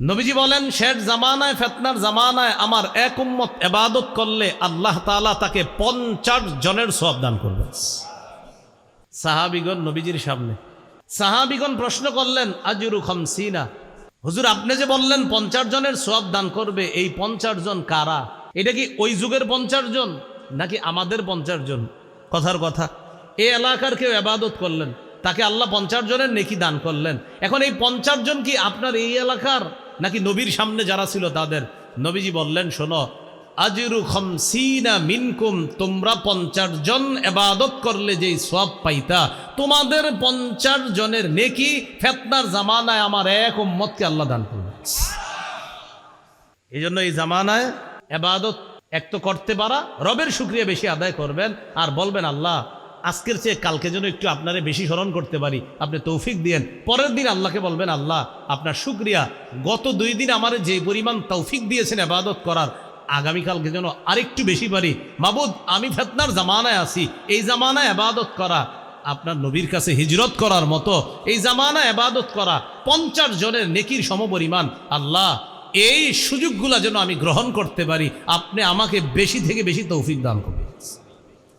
নবীজি বলেন, শেষ জামানায়, ফেতনার জামানায় আমার এক উম্মত এবাদত করলে আল্লাহ তাআলা তাকে পঞ্চাশ জনের সব দান করবেন। সাহাবিগণ নবীজির সামনে। সাহাবিগণ প্রশ্ন করলেন, আজুরু খমসিনা? হুজুর, আপনি যে বললেন পঞ্চাশ জনের সব দান করবে, এই পঞ্চাশ জন কারা? এটা কি ওই যুগের পঞ্চাশ জন, নাকি আমাদের পঞ্চাশ জন? কথার কথা এই এলাকার কেউ এবাদত করলেন, তাকে আল্লাহ পঞ্চাশ জনের নেকি দান করলেন। এখন এই পঞ্চাশ জন কি আপনার এই এলাকার? নাকি নবীর সামনে যারা ছিল তাদের? নবীজি বললেন, শোনো, আজিরু খমসিনা মিনকুম, তোমরা পঞ্চাশ জন এবাদত করলে যেই সব পাইতা, তোমাদের পঞ্চাশ জনের নেকি ফেতনার জামানায় আমার এক উম্মতকে আল্লাহ দান করবে এই জন্য এই জামানায় এবাদত এক তো করতে পারা, রবের শুক্রিয়া বেশি আদায় করবেন, আর বলবেন, আল্লাহ আজকের চেয়ে কালকে যেন একটু আপনারে বেশি স্মরণ করতে পারি। আপনি তৌফিক দিয়েন। পরের দিন আল্লাহকে বলবেন, আল্লাহ, আপনার শুক্রিয়া। গত দুই দিন আমার যে পরিমাণ তৌফিক দিয়েছেন এবাদত করার, আগামীকালকে যেন আরেকটু বেশি পারি। মাবুদ, আমি ফেতনার জামানায় আছি। এই জামানায় এবাদত করা, আপনার নবীর কাছে হিজরত করার মতো, এই জামানা এবাদত করা পঞ্চাশ জনের নেকির সমপরিমাণ, আল্লাহ, এই সুযোগগুলা যেন আমি গ্রহণ করতে পারি। আপনি আমাকে বেশি থেকে বেশি তৌফিক দান করুন।